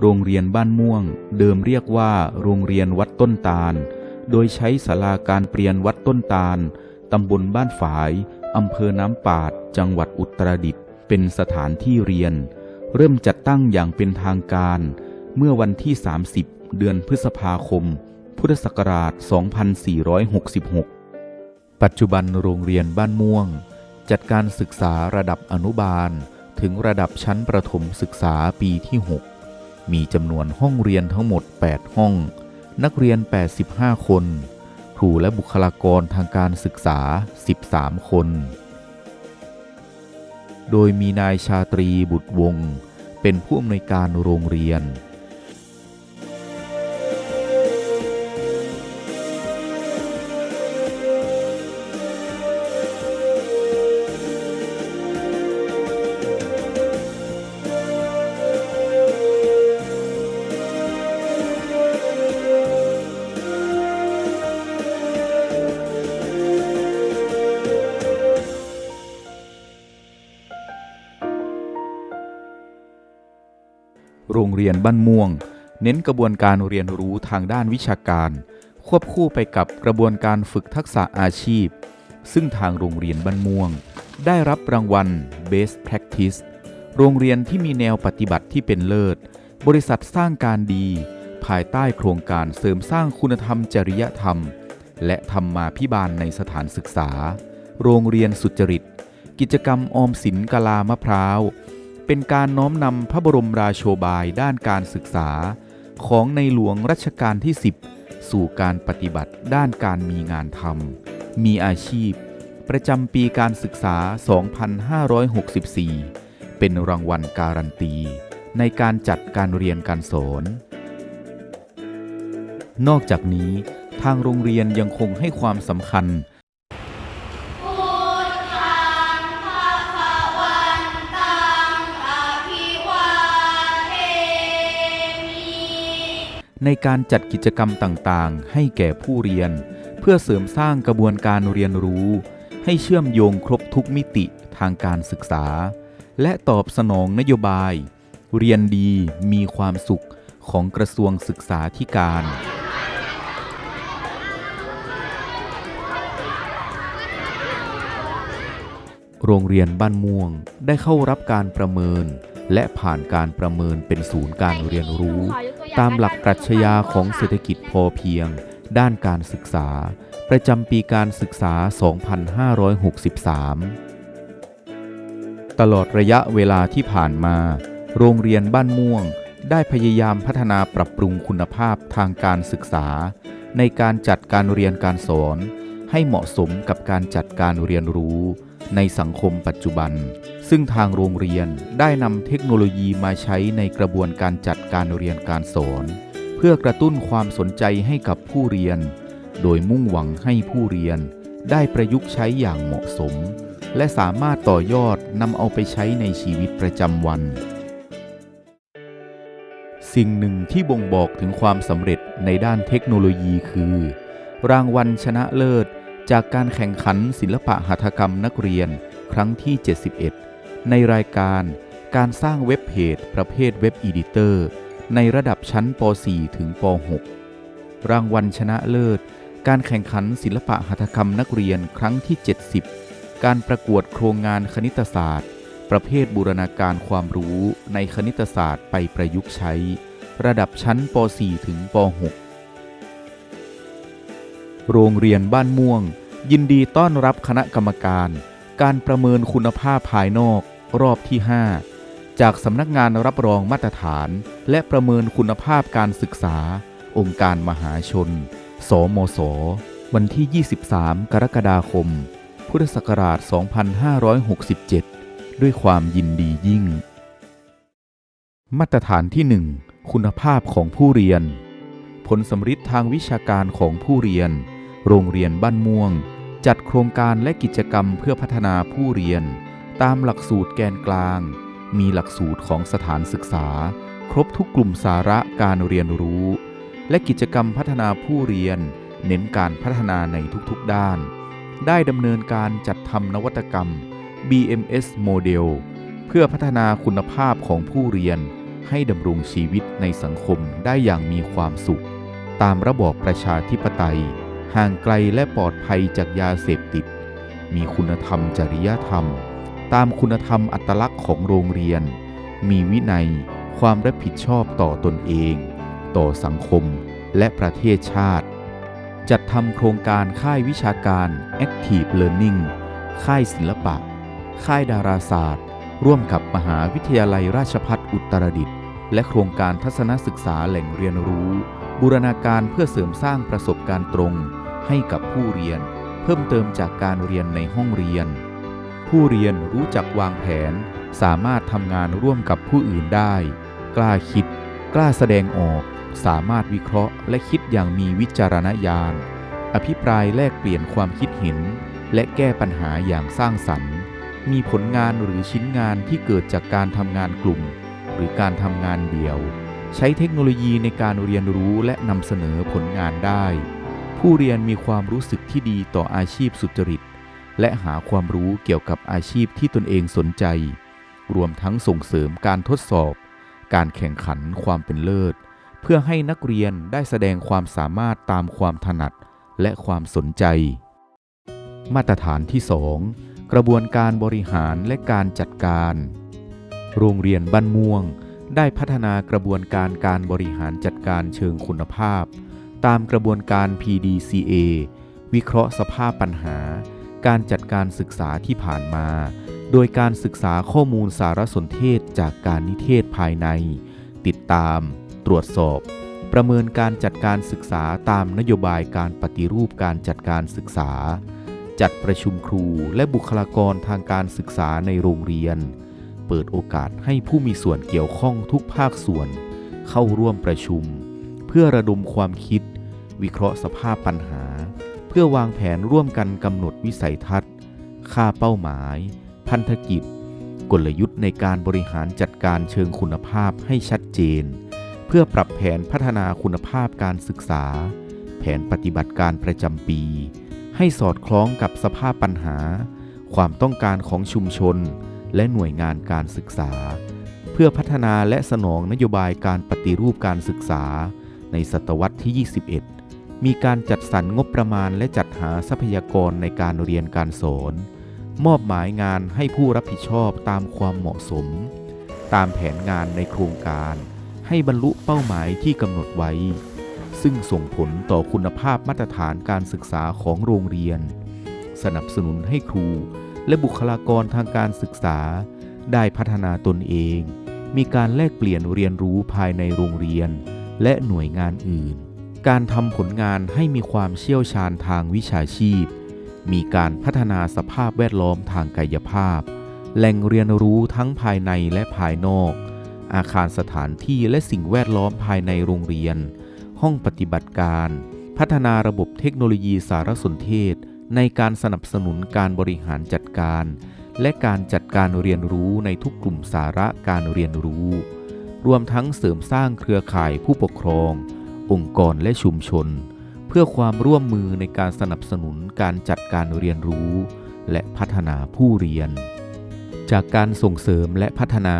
โรงเรียนบ้านม่วง เดิมเรียกว่าโรงเรียนวัดต้นตาล โดยใช้ศาลาการเปลี่ยนวัดต้นตาล ตำบลบ้านฝาย อำเภอน้ำปาด จังหวัดอุตรดิตถ์ เป็นสถานที่เรียน เริ่มจัดตั้งอย่างเป็นทางการ เมื่อวันที่ 30 เดือนพฤษภาคม พุทธศักราช 2466 ปัจจุบันโรงเรียนบ้านม่วง จัดการศึกษาระดับอนุบาล ถึงระดับชั้นประถมศึกษาปีที่ 6 มีจำนวนห้องเรียนทั้งหมด 8 ห้อง นักเรียน 85 คน ครูและบุคลากรทางการศึกษา 13 คน โดยมีนายชาตรีบุตรวงศ์เป็นผู้อำนวยการโรงเรียน รงเรียนบ้านม่วง เน้นกระบวนการเรียนรู้ทางด้านวิชาการ ควบคู่ไปกับกระบวนการฝึกทักษะอาชีพ ซึ่งทางโรงเรียนบ้านม่วง ได้รับรางวัล Best Practice โรงเรียนที่มีแนวปฏิบัติที่เป็นเลิศ บริษัทสร้างการดี ภายใต้โครงการเสริมสร้างคุณธรรมจริยธรรม และธรรมาพิบาลในสถานศึกษา โรงเรียนสุจริต กิจกรรมออมสินกลามะพร้าว เป็นการน้อมนำพระบรมราโชบายด้านการศึกษา ของในหลวงรัชกาลที่ 10 สู่การปฏิบัติด้านการมีงานทำมีอาชีพ ประจำปีการศึกษา 2564 เป็นรางวัลการันตี ในการจัดการเรียนการสอน นอกจากนี้ทางโรงเรียนยังคงให้ความสำคัญ ในการจัดกิจกรรมต่างๆ ให้แก่ผู้เรียน เพื่อเสริมสร้างกระบวนการเรียนรู้ ให้เชื่อมโยงครบทุกมิติทางการศึกษา และตอบสนองนโยบาย เรียนดีมีความสุขของกระทรวงศึกษาธิการ โรงเรียนบ้านม่วงได้เข้ารับการประเมิน และผ่านการประเมินเป็นศูนย์การเรียนรู้ ตามหลักปรัชญาของเศรษฐกิจพอเพียง ด้านการศึกษา ประจำปีการศึกษา 2563 ตลอดระยะเวลาที่ผ่านมา โรงเรียนบ้านม่วง ได้พยายามพัฒนาปรับปรุงคุณภาพทางการศึกษา ในการจัดการเรียนการสอน ให้เหมาะสมกับการจัดการเรียนรู้ ในสังคมปัจจุบัน ซึ่งทางโรงเรียนได้นำเทคโนโลยีมาใช้ในกระบวนการจัดการเรียนการสอน เพื่อกระตุ้นความสนใจให้กับผู้เรียน โดยมุ่งหวังให้ผู้เรียน ได้ประยุกต์ใช้อย่างเหมาะสม และสามารถต่อยอดนำเอาไปใช้ในชีวิตประจำวัน สิ่งหนึ่งที่บ่งบอกถึงความสำเร็จในด้านเทคโนโลยีคือ รางวัลชนะเลิศ จากการแข่งขันศิลปะหัตถกรรมนักเรียนครั้งที่ 71 ในรายการการสร้างเว็บเพจประเภทเว็บอีดิเตอร์ ในระดับชั้นป .4 ถึงป .6 รางวัลชนะเลิศ การแข่งขันศิลปะหัตถกรรมนักเรียนครั้งที่ 70 การประกวดโครงงานคณิตศาสตร์ ประเภทบูรณาการความรู้ในคณิตศาสตร์ไปประยุกต์ใช้ ระดับชั้นป .4 ถึงป .6 โรงเรียนบ้านม่วง ยินดีต้อนรับคณะกรรมการ การประเมินคุณภาพภายนอกรอบที่ 5 จากสำนักงานรับรองมาตรฐาน และประเมินคุณภาพการศึกษา องค์การมหาชน สมสวันที่ 23 กรกฎาคม พุทธศักราช 2567 ด้วยความยินดียิ่ง มาตรฐานที่ 1 คุณภาพของผู้เรียน ผลสำฤทธิ์ทางวิชาการของผู้เรียน โรงเรียนบ้านม่วง จัดโครงการและกิจกรรมเพื่อพัฒนาผู้เรียน ตามหลักสูตรแกนกลาง มีหลักสูตรของสถานศึกษา ครบทุกกลุ่มสาระการเรียนรู้ และกิจกรรมพัฒนาผู้เรียน เน้นการพัฒนาในทุกๆด้าน ได้ดำเนินการจัดทำนวัตกรรม BMS โมเดลเพื่อพัฒนาคุณภาพของผู้เรียนให้ดำรงชีวิตในสังคมได้อย่างมีความสุข ตามระบอบประชาธิปไตย ห่างไกลและปลอดภัยจากยาเสพติด มีคุณธรรมจริยธรรม ตามคุณธรรมอัตลักษณ์ของโรงเรียน มีวินัย ความรับผิดชอบต่อตนเอง ต่อสังคมและประเทศชาติ จัดทำโครงการค่ายวิชาการ Active Learning ค่ายศิลปะ ค่ายดาราศาสตร์ ร่วมกับมหาวิทยาลัยราชภัฏอุตรดิตถ์และโครงการทัศนศึกษาแหล่งเรียนรู้ บูรณาการเพื่อเสริมสร้างประสบการณ์ตรง ให้กับผู้เรียน เพิ่มเติมจากการเรียนในห้องเรียน ผู้เรียนรู้จักวางแผน สามารถทำงานร่วมกับผู้อื่นได้ กล้าคิด กล้าแสดงออก สามารถวิเคราะห์ และคิดอย่างมีวิจารณญาณ อภิปรายแลกเปลี่ยนความคิดเห็น และแก้ปัญหาอย่างสร้างสรรค์ มีผลงานหรือชิ้นงานที่เกิดจากการทำงานกลุ่ม หรือการทำงานเดี่ยวใช้เทคโนโลยีในการเรียนรู้และนำเสนอผลงานได้ ผู้เรียนมีความรู้สึกที่ดีต่ออาชีพสุจริต และหาความรู้เกี่ยวกับอาชีพที่ตนเองสนใจ รวมทั้งส่งเสริมการทดสอบ การแข่งขันความเป็นเลิศ เพื่อให้นักเรียนได้แสดงความสามารถตามความถนัดและความสนใจ มาตรฐานที่ 2 กระบวนการบริหารและการจัดการ โรงเรียนบ้านม่วง ได้พัฒนากระบวนการการบริหารจัดการเชิงคุณภาพ ตามกระบวนการ PDCA วิเคราะห์สภาพปัญหา การจัดการศึกษาที่ผ่านมา โดยการศึกษาข้อมูลสารสนเทศจากการนิเทศภายใน ติดตาม ตรวจสอบ ประเมินการจัดการศึกษาตามนโยบายการปฏิรูปการจัดการศึกษา จัดประชุมครูและบุคลากรทางการศึกษาในโรงเรียน เปิดโอกาสให้ผู้มีส่วนเกี่ยวข้องทุกภาคส่วน เข้าร่วมประชุม เพื่อระดมความคิด วิเคราะห์สภาพปัญหา เพื่อวางแผนร่วมกันกำหนดวิสัยทัศน์ ค่าเป้าหมาย พันธกิจ กลยุทธ์ในการบริหารจัดการเชิงคุณภาพให้ชัดเจน เพื่อปรับแผนพัฒนาคุณภาพการศึกษา แผนปฏิบัติการประจำปี ให้สอดคล้องกับสภาพปัญหา ความต้องการของชุมชน และหน่วยงานการศึกษาเพื่อพัฒนาและสนองนโยบายการปฏิรูปการศึกษา ในศตวรรษที่ 21 มีการจัดสรรงบประมาณและจัดหาทรัพยากรในการเรียนการสอน มอบหมายงานให้ผู้รับผิดชอบตามความเหมาะสม ตามแผนงานในโครงการ ให้บรรลุเป้าหมายที่กำหนดไว้ ซึ่งส่งผลต่อคุณภาพมาตรฐานการศึกษาของโรงเรียน สนับสนุนให้ครู และบุคลากรทางการศึกษา ได้พัฒนาตนเอง มีการแลกเปลี่ยนเรียนรู้ภายในโรงเรียน และหน่วยงานอื่น การทำผลงานให้มีความเชี่ยวชาญทางวิชาชีพ มีการพัฒนาสภาพแวดล้อมทางกายภาพ แหล่งเรียนรู้ทั้งภายในและภายนอก อาคารสถานที่และสิ่งแวดล้อมภายในโรงเรียน ห้องปฏิบัติการ พัฒนาระบบเทคโนโลยีสารสนเทศ ในการสนับสนุนการบริหารจัดการ และการจัดการเรียนรู้ในทุกกลุ่มสาระการเรียนรู้ รวมทั้งเสริมสร้างเครือข่ายผู้ปกครอง องค์กรและชุมชน เพื่อความร่วมมือในการสนับสนุนการจัดการเรียนรู้ และพัฒนาผู้เรียน จากการส่งเสริมและพัฒนา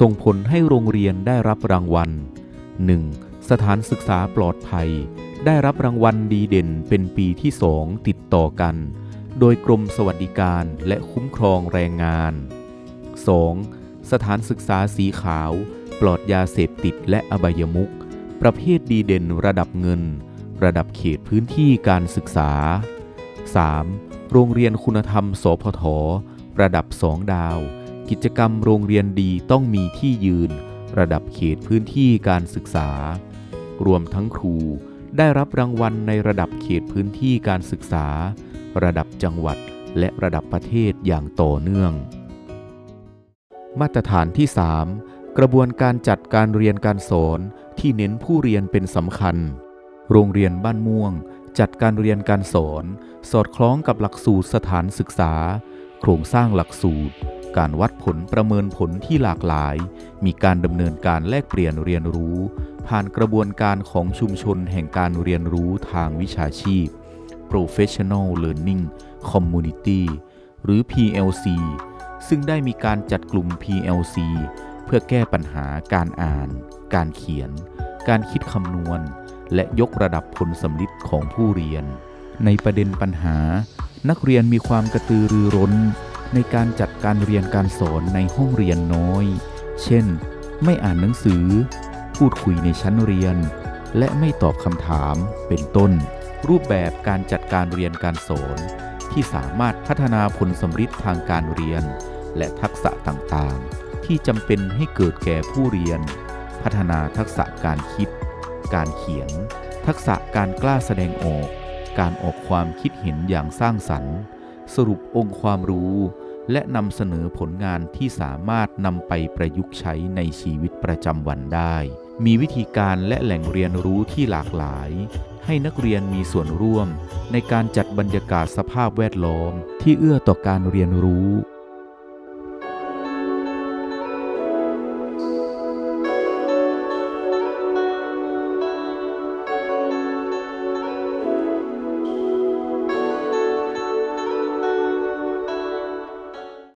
ส่งผลให้โรงเรียนได้รับรางวัล 1. สถานศึกษาปลอดภัย ได้รับรางวัลดีเด่นเป็นปีที่สองติดต่อกัน โดยกรมสวัสดิการและคุ้มครองแรงงาน 2. สถานศึกษาสีขาว ปลอดยาเสพติดและอบายมุขประเภทดีเด่นระดับเงิน ระดับเขตพื้นที่การศึกษา 3. โรงเรียนคุณธรรม สพท ระดับ2ดาว กิจกรรมโรงเรียนดีต้องมีที่ยืน ระดับเขตพื้นที่การศึกษา รวมทั้งครู ได้รับรางวัลในระดับเขตพื้นที่การศึกษา ระดับจังหวัดและระดับประเทศอย่างต่อเนื่อง มาตรฐานที่ 3 กระบวนการจัดการเรียนการสอนที่เน้นผู้เรียนเป็นสำคัญ โรงเรียนบ้านม่วง จัดการเรียนการสอน สอดคล้องกับหลักสูตรสถานศึกษา โครงสร้างหลักสูตร การวัดผลประเมินผลที่หลากหลาย มีการดำเนินการแลกเปลี่ยนเรียนรู้ ผ่านกระบวนการของชุมชนแห่งการเรียนรู้ทางวิชาชีพ Professional Learning Community หรือ PLC ซึ่งได้มีการจัดกลุ่ม PLC เพื่อแก้ปัญหาการอ่าน การเขียน การคิดคำนวณ และยกระดับผลสำลิดของผู้เรียน ในประเด็นปัญหา นักเรียนมีความกระตือรือร้น ในการจัดการเรียนการสอนในห้องเรียนน้อย เช่น ไม่อ่านหนังสือ พูดคุยในชั้นเรียน และไม่ตอบคำถาม เป็นต้น รูปแบบการจัดการเรียนการสอนที่สามารถพัฒนาผลสำลิดทางการเรียน และทักษะต่างๆ ที่จำเป็นให้เกิดแก่ผู้เรียน พัฒนาทักษะการคิด การเขียน ทักษะการกล้าแสดงออก การออกความคิดเห็นอย่างสร้างสรรค์ สรุปองค์ความรู้ และนำเสนอผลงานที่สามารถนำไปประยุกต์ใช้ในชีวิตประจำวันได้ มีวิธีการและแหล่งเรียนรู้ที่หลากหลาย ให้นักเรียนมีส่วนร่วม ในการจัดบรรยากาศสภาพแวดล้อม ที่เอื้อต่อการเรียนรู้